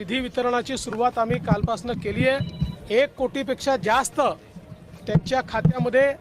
निधी वितरणाची सुरुवात आम्ही कालपासून केली आहे. एक कोटीपेक्षा जास्त त्यांच्या खात्यामध्ये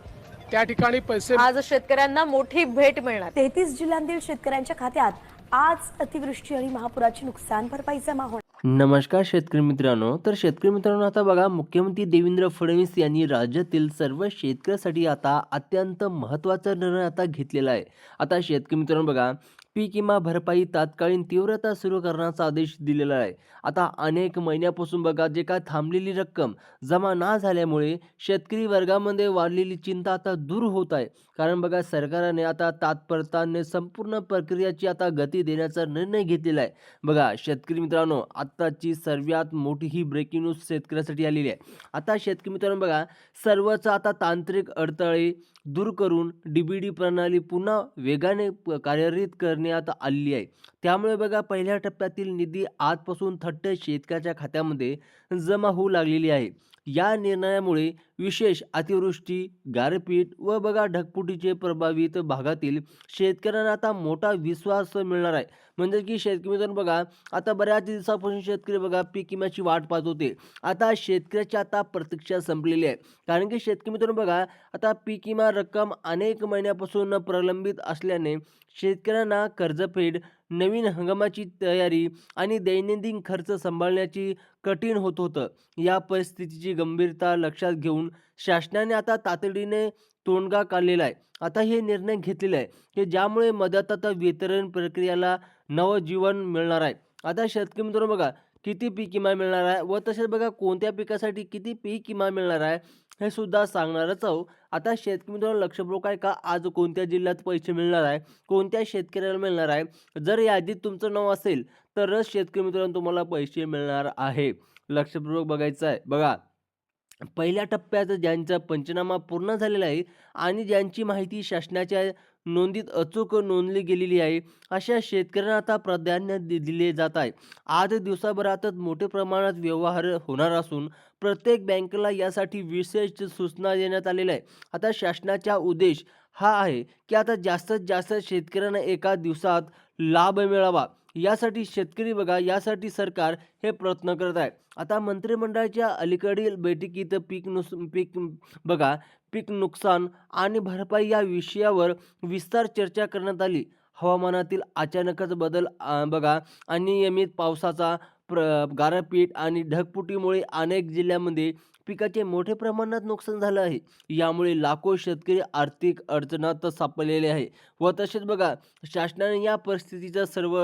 त्या ठिकाणी पैसे आज शेतकऱ्यांना मोठी भेट मिळणार. तेहतीस जिल्ह्यांतील शेतकऱ्यांच्या खात्यात आज अतिवृष्टी आणि महापुराची नुकसान भरपाई जमा होणार. नमस्कार शेतकरी मित्रांनो तर शेतकरी मित्रांनो आता बघा मुख्यमंत्री देवेंद्र फडणवीस यांनी राज्यातील सर्व शेतकऱ्यासाठी आता अत्यंत महत्त्वाचा निर्णय आता घेतलेला आहे. आता शेतकरी मित्रांनो बघा पीक विमा भरपाई तात्कालीन तीव्रता सुरू करण्याचा आदेश दिलेला आहे. आता अनेक महिन्यापासून बघा जे काय थांबलेली रक्कम जमा ना झाल्यामुळे शेतकरी वर्गामध्ये वाढलेली चिंता आता दूर होत आहे. कारण बघा सरकारने आता तात्परताने संपूर्ण प्रक्रियाची आता गती देण्याचा निर्णय घेतलेला आहे. बघा शेतकरी मित्रांनो आत्ताची सर्वात मोठी ही ब्रेकिंग न्यूज शेतकऱ्यासाठी आलेली आहे. आता शेतकरी मित्रांनो बघा सर्वच आता तांत्रिक अडथळे दूर करून डी बी डी प्रणाली पुन्हा वेगाने प- करण्यात आली आहे. त्यामुळे बघा पहिल्या टप्प्यातील निधी आजपासून थट्ट शेतकऱ्याच्या खात्यामध्ये जमा होऊ लागलेली आहे. या निर्णयामुळे विशेष अतिवृष्टी गारपीट व बघा ढगफुटीचे प्रभावित भागातील शेतकऱ्यांना आता मोठा विश्वास मिळणार आहे. म्हणजे की शेतकरी मित्रांनो बघा आता बऱ्याच दिवसापासून शेतकरी बघा पीक विम्याची वाट पाहत होते. आता शेतकऱ्याची आता प्रतीक्षा संपलेली आहे. कारण की शेतकरी मित्रांनो बघा आता पीक विमा रक्कम अनेक महिन्यापासून प्रलंबित असल्याने शेतकऱ्यांना कर्जफेड नवीन हंगामाची तयारी आणि दैनंदिन खर्च सांभाळण्याची कठीण होत होतं. या परिस्थितीची गंभीरता लक्षात घेऊन शासनाने आता तातडीने तोंडगा काढलेला आहे. आता हे निर्णय घेतलेला आहे की ज्यामुळे मदत आता वितरण प्रक्रियेला नवजीवन मिळणार आहे. आता शेतकरी मित्रांनो बघा किती पीक किमान मिळणार आहे व तसेच बघा कोणत्या पिकासाठी किती पीक किमान मिळणार आहे हे सुद्धा सांगणारच आहो आता शेतकरी मित्रांनो लक्षपूर्वक आहे का? आज कोणत्या जिल्ह्यात पैसे मिळणार आहे कोणत्या शेतकऱ्याला मिळणार आहे? जर यादीत तुमचं नाव असेल तरच शेतकरी मित्रांनो तुम्हाला पैसे मिळणार आहे. लक्षपूर्वक बघायचं आहे. बघा पहिल्या टप्प्यात ज्यांचा पंचनामा पूर्ण झालेला आहे आणि ज्यांची माहिती शासनाच्या नोंदीत अचूक नोंदली गेलेली आहे. अशा शेतकऱ्यांना आता प्राधान्य दि- दिले जात आहे. आज दिवसाभरातच मोठ्या प्रमाणात व्यवहार होणार असून प्रत्येक बँकेला यासाठी विशेष सूचना देण्यात आलेल्या आहे आता शासनाचा उद्देश हा आहे की आता जास्तीत जास्त शेतकऱ्यांना एका दिवसात लाभ मिळावा. यासाठी शेतकरी बघा यासाठी सरकार हे प्रयत्न करत आहे. आता मंत्रिमंडळाच्या अलीकडील बैठकीत पीक नुस पीक बघा पीक नुकसान आणि भरपाई या विषयावर विस्तार चर्चा करण्यात आली. हवामानातील अचानकच बदल बघा अनियमित पावसाचा प्र गारपीट आणि ढगफुटीमुळे अनेक जिल्ह्यामध्ये पिकाचे मोठ्या प्रमाणात नुकसान झालं आहे. यामुळे लाखो शेतकरी आर्थिक अडचणात सापडलेले आहे व तसेच बघा शासनाने या परिस्थितीचा सर्व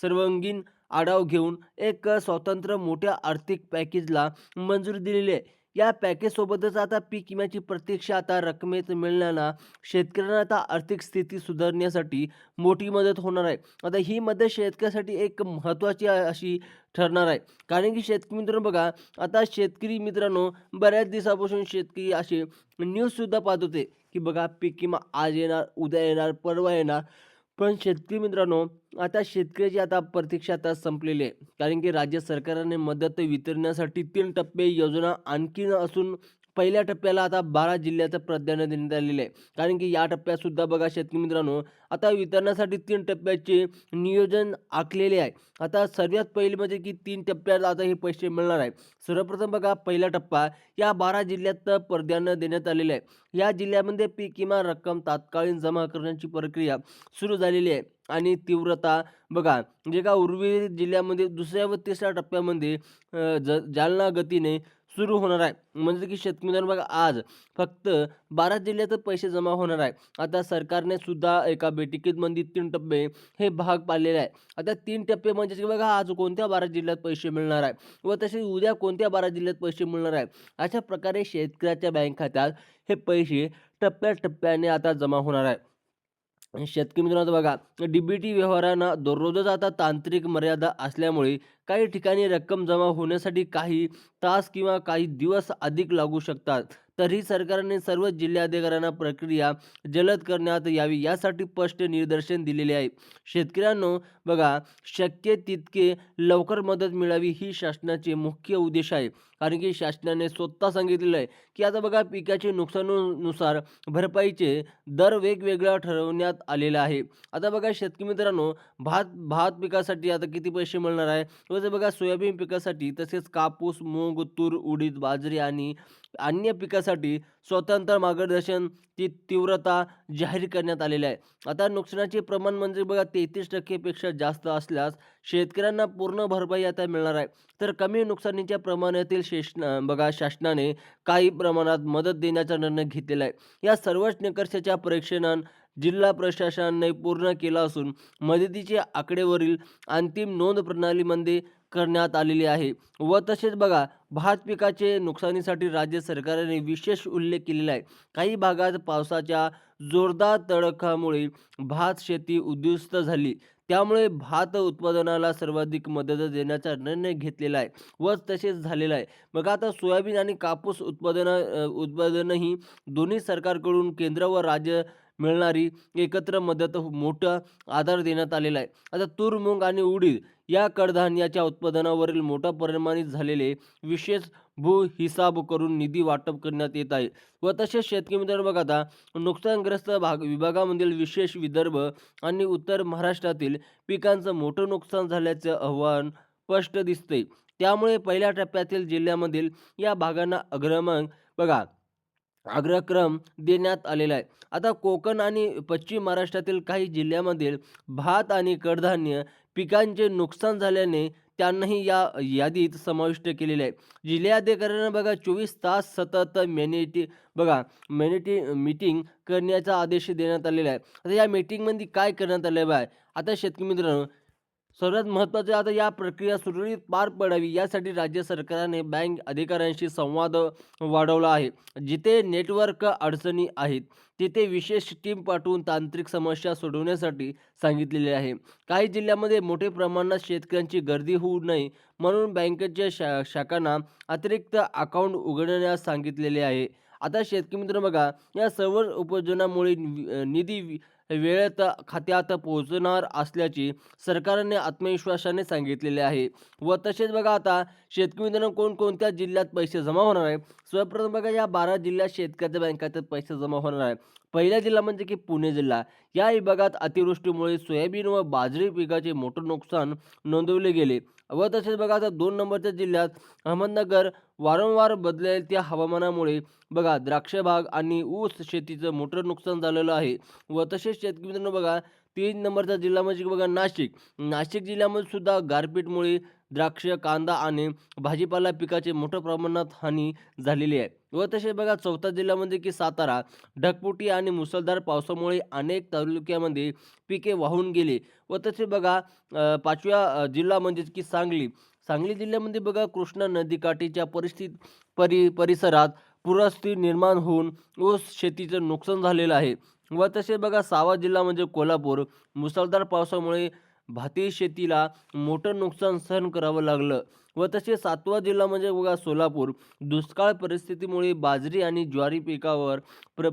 सर्वांगीण आढावा घेऊन एक स्वतंत्र मोठ्या आर्थिक पॅकेजला मंजुरी दिलेली आहे. या पॅकेजसोबतच आता पीक विम्याची प्रत्यक्ष आता रकमेत मिळण्यानं शेतकऱ्यांना आता आर्थिक स्थिती सुधारण्यासाठी मोठी मदत होणार आहे. आता ही मदत शेतकऱ्यासाठी एक महत्त्वाची अशी ठरणार आहे. कारण की शेतकरी मित्रांनो बघा आता शेतकरी मित्रांनो बऱ्याच दिवसापासून शेतकरी असे न्यूजसुद्धा पाहत होते की बघा पीक विमा आज येणार उद्या येणार परवा येणार. पण शेतकरी मित्रांनो आता शेतकऱ्याची आता प्रतीक्षा आता संपलेली आहे. कारण की राज्य सरकारने मदत वितरण्यासाठी तीन टप्पे योजना आणखीन असून पहिल्या टप्प्याला आता बारा जिल्ह्याचं प्राधान्य देण्यात आलेलं आहे. कारण की या टप्प्यात सुद्धा बघा शेतकरी मित्रांनो आता वितरणासाठी तीन टप्प्याचे नियोजन आखलेले आहे. आता सर्वात पहिले म्हणजे की तीन टप्प्यात आता हे पैसे मिळणार आहे. सर्वप्रथम बघा पहिला टप्पा या बारा जिल्ह्यात प्राधान्य देण्यात आलेलं आहे. या जिल्ह्यामध्ये पीक विमा रक्कम तात्कालीन जमा करण्याची प्रक्रिया सुरू झालेली आहे. आणि तीव्रता बघा जे का उर्वरित जिल्ह्यामध्ये दुसऱ्या व तिसऱ्या टप्प्यामध्ये ज जालना गतीने सुरू होणार आहे. म्हणजे की शेतकरी बघा आज फक्त बारा जिल्ह्यातच पैसे जमा होणार आहे. आता सरकारने सुद्धा एका बैठकीमध्ये तीन टप्पे हे भाग पाडलेले आहे आता तीन टप्पे म्हणजे की बघा आज कोणत्या बारा जिल्ह्यात पैसे मिळणार आहे? व तसेच उद्या कोणत्या बारा जिल्ह्यात पैसे मिळणार आहे? अशा प्रकारे शेतकऱ्याच्या बँक खात्यात हे पैसे टप्प्याटप्प्याने आता जमा होणार आहे. शेतकरी मित्रांनो बघा डी बी टी व्यवहारांना दररोजच आता तांत्रिक मर्यादा असल्यामुळे काही ठिकाणी रक्कम जमा होण्यासाठी काही तास किंवा काही दिवस अधिक लागू शकतात. तरीही सरकारने सर्व जिल्हाधिकाऱ्यांना प्रक्रिया जलद करण्यात यावी यासाठी स्पष्ट निर्देशन दिलेले आहे. शेतकऱ्यांनो बघा शक्य तितके लवकर मदत मिळावी ही शासनाचे मुख्य उद्देश आहे. कारण की शासनाने स्वतः सांगितलेलं आहे की आता बघा पिकाचे नुकसानुसार भरपाईचे दर वेगवेगळा ठरवण्यात आलेला आहे. आता बघा शेतकरी मित्रांनो भात भात पिकासाठी आता किती पैसे मिळणार आहे? व बघा सोयाबीन पिकासाठी तसेच कापूस मूग तूर उडीद बाजरी आणि अन्य पिकासाठी स्वतंत्र मार्गदर्शन ती तीव्रता जाहीर करण्यात आलेली आहे. आता नुकसानाचे प्रमाण म्हणजे बघा तेहतीस टक्केपेक्षा जास्त असल्यास शेतकऱ्यांना पूर्ण भरपाई आता मिळणार आहे. तर कमी नुकसानीच्या प्रमाणातील शेषण बघा शासनाने काही प्रमाणात मदत देण्याचा निर्णय घेतलेला आहे. या सर्वच निकषाच्या परीक्षणान जिल्हा प्रशासनाने पूर्ण केला असून मदतीची आकडेवरील अंतिम नोंद प्रणालीमध्ये करण्यात आलेली आहे व तसेच बघा भात पिकाचे नुकसानीसाठी राज्य सरकारने विशेष उल्लेख केलेला आहे. काही भागात पावसाच्या जोरदार तडकामुळे भात शेती उद्ध्वस्त झाली. त्यामुळे भात उत्पादनाला सर्वाधिक मदत देण्याचा निर्णय घेतलेला आहे व तसेच झालेला आहे. मग आता सोयाबीन आणि कापूस उत्पादन उत्पादनही दोन्ही सरकारकडून केंद्र व राज्य मिळणारी एकत्र मदत मोठा आधार देण्यात आलेला आहे. आता तूर मूग आणि उडीद या कडधान्याच्या उत्पादनावरील मोठा परिणामित झालेले विशेष भू हिसाब करून निधी वाटप करण्यात येत आहे व तसेच शेतकरी मित्रांनो बघा आता नुकसानग्रस्त भाग विभागामधील विशेष विदर्भ आणि उत्तर महाराष्ट्रातील पिकांचं मोठं नुकसान झाल्याचं आव्हान स्पष्ट दिसते त्यामुळे पहिल्या टप्प्यातील जिल्ह्यामधील या भागांना अग्रमक बघा अग्रक्रम देण्यात आलेला आहे. आता कोकण आणि पश्चिम महाराष्ट्रातील काही जिल्ह्यामधील भात आणि कडधान्य पिकांचे नुकसान झाल्याने त्यांनाही या यादीत समाविष्ट केलेले आहे. जिल्हाधिकाऱ्यांना बघा चोवीस तास सतत मेनिटी बघा मेनिटी मीटिंग करण्याचा आदेश देण्यात आलेला आहे. आता या मीटिंगमध्ये काय करण्यात आलेलं आहे आता शेतकरी मित्रांनो सर्वात महत्त्वाचे आता या प्रक्रिया सुरळीत पार पडावी यासाठी राज्य सरकारने बँक अधिकाऱ्यांशी संवाद वाढवला आहे जिथे नेटवर्क अडचणी आहेत तिथे विशेष टीम पाठवून तांत्रिक समस्या सोडवण्यासाठी सांगितलेले आहे. काही जिल्ह्यामध्ये मोठ्या प्रमाणात शेतकऱ्यांची गर्दी होऊ नये म्हणून बँकेच्या शा शाखांना अतिरिक्त अकाउंट उघडण्यास सांगितलेले आहे. आता शेतकरी मित्र बघा या सर्व उपयोजनामुळे निधी वि- वेळेत खात्यात पोहोचणार असल्याची सरकारने आत्मविश्वासाने सांगितलेले आहे. व तसेच बघा आता शेतकरी मित्रांनो कोणकोणत्या जिल्ह्यात पैसे जमा होणार आहे? सर्वप्रथम बघा या बारा जिल्ह्यात शेतकऱ्याच्या बँक पैसे जमा होणार आहे. पहिला जिल्हा म्हणजे की पुणे जिल्हा. या विभागात अतिवृष्टीमुळे सोयाबीन व बाजरी पिकाचे मोठं नुकसान नोंदवले गेले. व तसेच बघा आता दोन नंबरच्या जिल्ह्यात अहमदनगर वारंवार बदलत्या हवामानामुळे बघा द्राक्ष बाग आणि ऊस शेतीचं मोठं नुकसान झालेलं आहे. व तसेच शेतकरी मित्रांनो बघा तीन नंबरचा जिल्हा म्हणजे बघा नाशिक. नाशिक जिल्ह्यामध्ये सुद्धा गारपीटमुळे द्राक्ष कांदा आणि भाजीपाला पिकाचे मोठ्या प्रमाणात हानी झालेली आहे. व तसे बघा चौथा जिल्ह्यामध्ये की सातारा ढकपुटी आणि मुसळधार पावसामुळे अनेक तालुक्यामध्ये पिके वाहून गेले. व तसे बघा पाचव्या जिल्हा म्हणजेच की सांगली. सांगली जिल्ह्यामध्ये बघा कृष्णा नदीकाठीच्या परिस्थिती परि परिसरात पुरस्थिती निर्माण होऊन ऊस शेतीचं नुकसान झालेलं आहे. व तसे बघा सावा जिल्हा म्हणजे कोल्हापूर. मुसळधार पावसामुळे भाती शेतीला मोठं नुकसान सहन करावं लागलं व तसे सातवा जिल्हा म्हणजे बघा सोलापूर. दुष्काळ परिस्थितीमुळे बाजरी आणि ज्वारी पिकावर प्र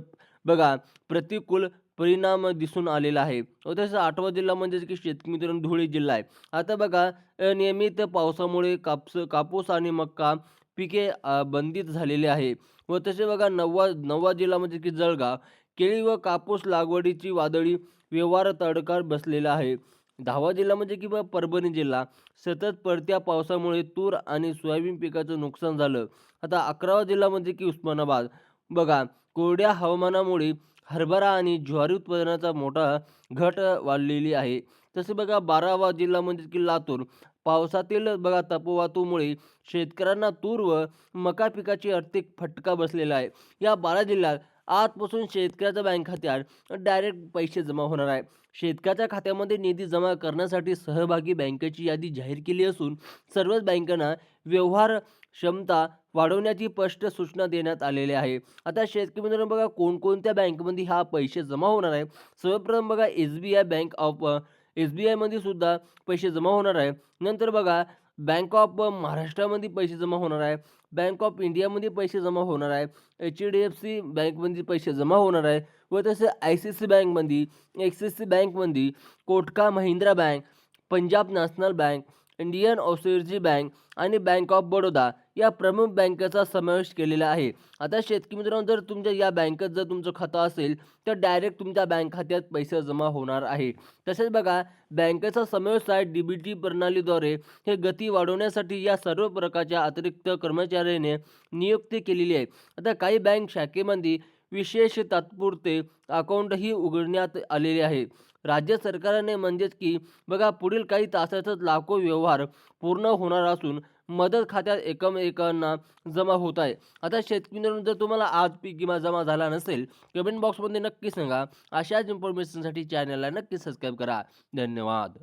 बघा प्रतिकूल परिणाम दिसून आलेला आहे. व तसं आठवा जिल्हा म्हणजे की शेतकरी मित्रांनो धुळे जिल्हा आहे. आता बघा नियमित पावसामुळे कापस कापूस आणि मक्का पिके बंदित झालेले आहे. व तसे बघा नववा नववा जिल्हा म्हणजे की जळगाव. केळी व कापूस लागवडीची वादळी व्यवहार तडकार बसलेला आहे. दहावा जिल्हा म्हणजे की बा परभणी जिल्हा. सतत पडत्या पावसामुळे तूर आणि सोयाबीन पिकाचं नुकसान झालं. आता अकरावा जिल्हा म्हणजे की उस्मानाबाद. बघा कोरड्या हवामानामुळे हरभरा आणि ज्वारी उत्पादनाचा मोठा घट वाढलेली आहे. तसे बघा बारावा जिल्हा म्हणजे की लातूर. पावसातील बघा तपोवातूमुळे शेतकऱ्यांना तूर व मका पिकाची आर्थिक फटका बसलेला आहे. या बारा जिल्ह्यात आजपासून शेतकऱ्याच्या बँक खात्यात डायरेक्ट पैसे जमा होणार आहे. शेतकऱ्याच्या खात्यामध्ये निधी जमा करण्यासाठी सहभागी बँकेची यादी जाहीर केली असून सर्वच बँकांना व्यवहार क्षमता वाढवण्याची स्पष्ट सूचना देण्यात आलेली आहे. आता शेतकरी मित्रांनो बघा कोणकोणत्या बँकमध्ये हा पैसे जमा होणार आहे? सर्वप्रथम बघा S B I bank of S B आयमध्ये सुद्धा पैसे जमा होणार आहे. नंतर बघा बँक ऑफ महाराष्ट्रामध्ये पैसे जमा होणार आहे. बँक ऑफ इंडियामध्ये पैसे जमा होणार आहे. एच डी एफ सी बँकमध्ये पैसे जमा होणार आहे. व तसे आय सी सी बँकमध्ये एक्सिस बँकमध्ये कोटका Mahindra bank Punjab national bank Indian ओसेर्जी bank आणि बँक ऑफ बडोदा या प्रमुख बँकेचा समावेश केलेला आहे. आता शेतकरी मित्रांनो जर तुमच्या या बँकेत जर तुमचं खातं असेल तर डायरेक्ट तुमच्या बँक खात्यात पैसे जमा होणार आहे. तसेच बघा बँकेचा समावेश आहे डी बी टी प्रणालीद्वारे. हे गती वाढवण्यासाठी या सर्व प्रकारच्या अतिरिक्त कर्मचाऱ्याने नियुक्ती केलेली आहे. आता काही बँक शाखेमध्ये विशेष तात्पुरते अकाउंटही उघडण्यात आलेले आहे. राज्य सरकारने म्हणजेच की बघा पुढील काही तासातच लाखो व्यवहार पूर्ण होणार असून मदत खात्यात एकमेकांना जमा होत आहे. आता शेतकरी मित्रांनो, जर तुम्हाला आज पीक विमा जमा झाला नसेल कमेंट बॉक्समध्ये नक्की सांगा. अशाच इन्फॉर्मेशनसाठी चॅनलला नक्की सबस्क्राईब करा. धन्यवाद.